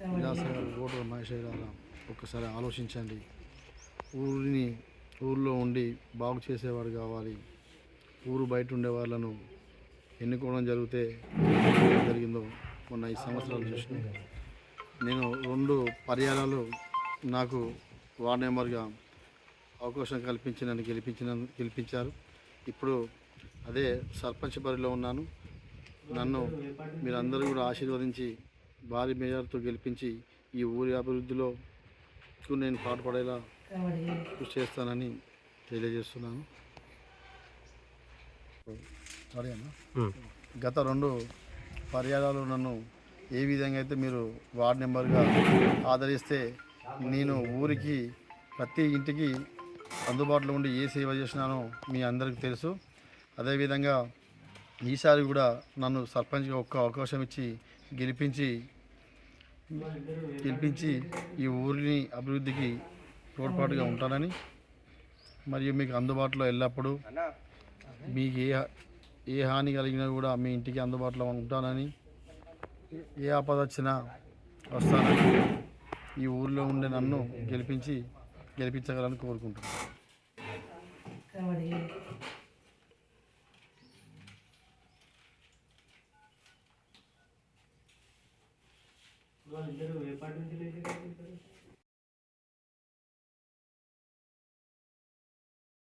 మహేశ్వరారా ఒక్కసారి ఆలోచించండి. ఊరిని ఊర్లో ఉండి బాగు చేసేవాడు కావాలి. ఊరు బయట ఉండే వాళ్ళను ఎన్నుకోవడం జరిగితే జరిగిందో మొన్న ఈ సంవత్సరాలు చూసిన. నేను రెండు పర్యాయాలు నాకు వార్డ్ మెంబర్గా అవకాశం కల్పించి నన్ను గెలిపించిన గెలిపించారు. ఇప్పుడు అదే సర్పంచ్ బరిలో ఉన్నాను. నన్ను మీరందరూ కూడా ఆశీర్వదించి భారీ మేజర్తో గెలిపించి ఈ ఊరి అభివృద్ధిలో నేను పాటుపడేలా కృషి చేస్తానని తెలియజేస్తున్నాను. అడిగానా గత రెండు పర్యాయాలు నన్ను ఏ విధంగా అయితే మీరు వార్డ్ నెంబర్గా ఆదరిస్తే నేను ఊరికి ప్రతి ఇంటికి అందుబాటులో ఉండి ఏ సేవ చేసినానో మీ అందరికీ తెలుసు. అదేవిధంగా ఈసారి కూడా నన్ను సర్పంచ్గా ఒక్క అవకాశం ఇచ్చి గెలిపించి గెలిపించి ఈ ఊరిని అభివృద్ధికి తోడ్పాటుగా ఉంటానని మరియు మీకు అందుబాటులో ఎల్లప్పుడూ మీకు ఏ ఏ హాని కలిగినా కూడా మీ ఇంటికి అందుబాటులో ఉంటానని ఏ ఆపద వచ్చినా వస్తానని ఈ ఊరిలో ఉండే నన్ను గెలిపించి గెలిపించగలని కోరుకుంటున్నాను. వాళ్ళిద్దరు ఎప్పటి నుంచి లేచారు